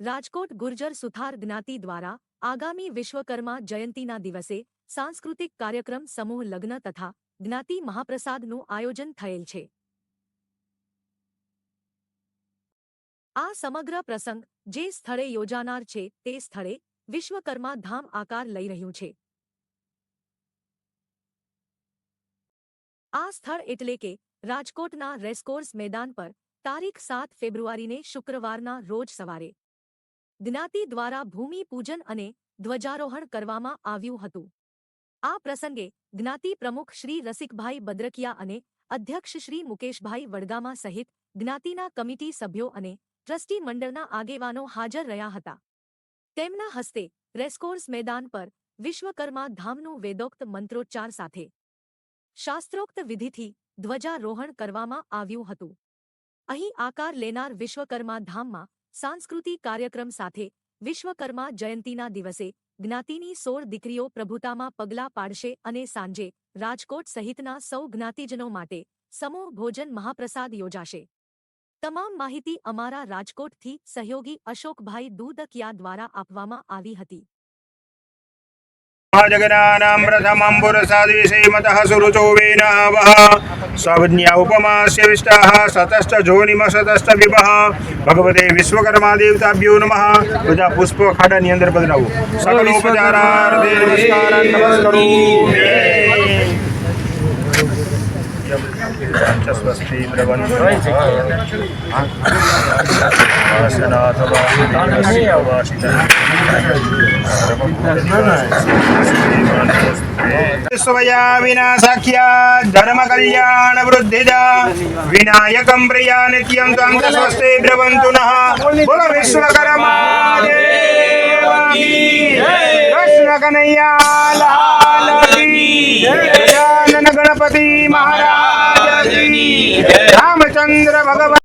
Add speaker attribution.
Speaker 1: રાજકોટ ગુર્જર સુથાર જ્ઞાતિ દ્વારા આગામી વિશ્વકર્મા જયંતીના દિવસે સાંસ્કૃતિક કાર્યક્રમ સમૂહ લગ્ન તથા જ્ઞાતિ મહાપ્રસાદનું આયોજન થયેલ છે. આ સમગ્ર પ્રસંગ જે સ્થળે યોજાનાર છે તે સ્થળે વિશ્વકર્મા ધામ આકાર લઈ રહ્યું છે. આ સ્થળ એટલે કે રાજકોટના રેસકોર્સ મેદાન પર તારીખ સાત ફેબ્રુઆરીને શુક્રવારના રોજ સવારે જ્ઞાતિ દ્વારા ભૂમિ પૂજન અને ધ્વજારોહણ કરવામાં આવ્યું હતું. આ પ્રસંગે જ્ઞાતિ પ્રમુખ શ્રી રસિકભાઈ બદ્રકિયા અને અધ્યક્ષ શ્રી મુકેશભાઈ વડગામા સહિત જ્ઞાતિના કમિટી સભ્યો અને ટ્રસ્ટી મંડળના આગેવાનો હાજર રહ્યા હતા. તેમના હસ્તે રેસકોર્સ મેદાન પર વિશ્વકર્મા ધામનું વેદોક્ત મંત્રોચ્ચાર સાથે શાસ્ત્રોક્ત વિધિથી ધ્વજારોહણ કરવામાં આવ્યું હતું. અહીં આકાર લેનાર વિશ્વકર્મા ધામમાં સાંસ્કૃતિક કાર્યક્રમ સાથે વિશ્વકર્મા જયંતીના દિવસે જ્ઞાતિની સોળ દીકરીઓ પ્રભુતામાં પગલાં પાડશે અને સાંજે રાજકોટ સહિતના સૌ જ્ઞાતિજનો માટે સમૂહ ભોજન મહાપ્રસાદ યોજાશે. તમામ માહિતી અમારા રાજકોટથી સહયોગી અશોકભાઈ દૂધકિયા દ્વારા આપવામાં આવી હતી.
Speaker 2: जगनानां प्रथमं पुरसाद्विषयमतः सुरुचो वेनः वः स्वज्ञा उपमास्य विष्टाः सतश्च जोनिमसतश्च विभः ભગવતે વિશ્વકર્મા દેવતાભ્યો નમઃ બધા પુષ્પો ખાડાની અંદર પધરાવો સકલોપચારાર્થે નમસ્કારાન નમસ્કરો સ્વસ્તિ પ્રબંધ સ્વયા વિનાશાખ્યા ધર્મ કલ્યાણ વૃદ્ધિદા વિનાયકમ પ્રિયા નિત્યમ ત્વં ચ સ્વસ્તે બ્રવંતુ નઃ બોલો વિશ્વકર્મા દેવ કી જય. કૃષ્ણ ગણપતિ મહારાજ કી રામચંદ્ર ભગવાન